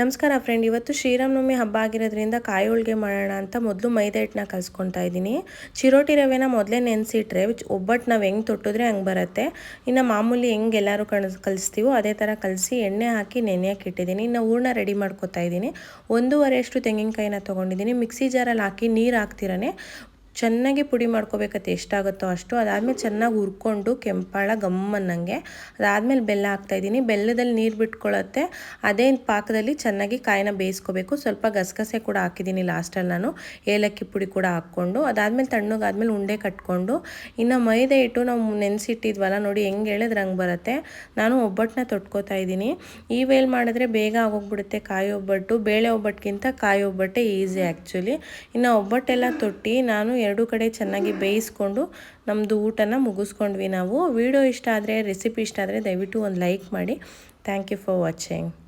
ನಮಸ್ಕಾರ ಫ್ರೆಂಡ್ ಇವತ್ತು ಶ್ರೀರಾಮನವಮಿ ಹಬ್ಬ ಆಗಿರೋದ್ರಿಂದ ಕಾಯಿ ಹೋಳಿಗೆ ಮಾಡೋಣ ಅಂತ ಮೊದಲು ಮೈದಾ ಹಿಟ್ಟನ್ನ ಕಲಿಸ್ಕೊತಾ ಇದ್ದೀನಿ. ಚಿರೋಟಿ ರವೆನ ಮೊದಲೇ ನೆನೆಸಿಟ್ರೆ ಒಬ್ಬಟ್ಟು ನಾವು ಹೆಂಗೆ ತೊಟ್ಟಿದ್ರೆ ಹಂಗೆ ಬರುತ್ತೆ. ಇನ್ನು ಮಾಮೂಲಿ ಹೆಂಗೆ ಎಲ್ಲರೂ ಕಣ್, ಕಲಿಸ್ತೀವೋ ಅದೇ ಥರ ಕಲಿಸಿ ಎಣ್ಣೆ ಹಾಕಿ ನೆನೆಯಕ್ಕೆ ಇಟ್ಟಿದ್ದೀನಿ. ಇನ್ನು ಹೂರ್ಣ ರೆಡಿ ಮಾಡ್ಕೊತಾ ಇದ್ದೀನಿ. ಒಂದೂವರೆಯಷ್ಟು ತೆಂಗಿನಕಾಯಿನ ತೊಗೊಂಡಿದ್ದೀನಿ. ಮಿಕ್ಸಿ ಜಾರಲ್ಲಿ ಹಾಕಿ ನೀರು ಹಾಕ್ತಿರೇ ಚೆನ್ನಾಗಿ ಪುಡಿ ಮಾಡ್ಕೋಬೇಕತ್ತೆ ಎಷ್ಟಾಗುತ್ತೋ ಅಷ್ಟು, ಅದಾದಮೇಲೆ ಚೆನ್ನಾಗಿ ಹುರ್ಕೊಂಡು ಕೆಂಪಾಳ ಗಮ್ಮನ್ನಂಗೆ ಅದಾದಮೇಲೆ ಬೆಲ್ಲ ಹಾಕ್ತಾಯಿದ್ದೀನಿ ಬೆಲ್ಲದಲ್ಲಿ ನೀರು ಬಿಟ್ಕೊಳ್ಳುತ್ತೆ ಅದೇ ಪಾಕದಲ್ಲಿ ಚೆನ್ನಾಗಿ ಕಾಯಿನ ಬೇಯಿಸ್ಕೋಬೇಕು. ಸ್ವಲ್ಪ ಗಸಗಸೆ ಕೂಡ ಹಾಕಿದ್ದೀನಿ ಲಾಸ್ಟಲ್ಲಿ ನಾನು. ಏಲಕ್ಕಿ ಪುಡಿ ಕೂಡ ಹಾಕ್ಕೊಂಡು. ಅದಾದಮೇಲೆ ತಣ್ಣಗಾದ್ಮೇಲೆ ಉಂಡೆ ಕಟ್ಕೊಂಡು. ಇನ್ನು ಮೈದೆ ಇಟ್ಟು ನಾವು ನೆನೆಸಿಟ್ಟಿದ್ವಲ್ಲ ನೋಡಿ, ಹೆಂಗೆ ಹೇಳಿದ್ರೆ ಹಂಗೆ ಬರುತ್ತೆ. ನಾನು ಒಬ್ಬಟ್ಟನ್ನ ತೊಟ್ಕೋತಾ ಇದ್ದೀನಿ. ಈ ವೇಲ್ ಮಾಡಿದ್ರೆ ಬೇಗ ಆಗೋಗ್ಬಿಡುತ್ತೆ ಕಾಯಿ ಒಬ್ಬಟ್ಟು. ಬೇಳೆ ಒಬ್ಬಟ್ಟಿಗಿಂತ ಕಾಯಿ ಒಬ್ಬಟ್ಟೆ ಈಸಿ ಆ್ಯಕ್ಚುಲಿ ಇನ್ನು ಒಬ್ಬಟ್ಟೆಲ್ಲ ತೊಟ್ಟಿ ನಾನು ಎರಡೂ ಕಡೆ ಚೆನ್ನಾಗಿ ಬೇಯಿಸ್ಕೊಂಡು ನಮ್ಮದು ಊಟನ ಮುಗಿಸ್ಕೊಂಡ್ವಿ ನಾವು. ವಿಡಿಯೋ ಇಷ್ಟ ಆದರೆ, ರೆಸಿಪಿ ಇಷ್ಟ ಆದರೆ ದಯವಿಟ್ಟು ಒಂದು ಲೈಕ್ ಮಾಡಿ. Thank you for watching.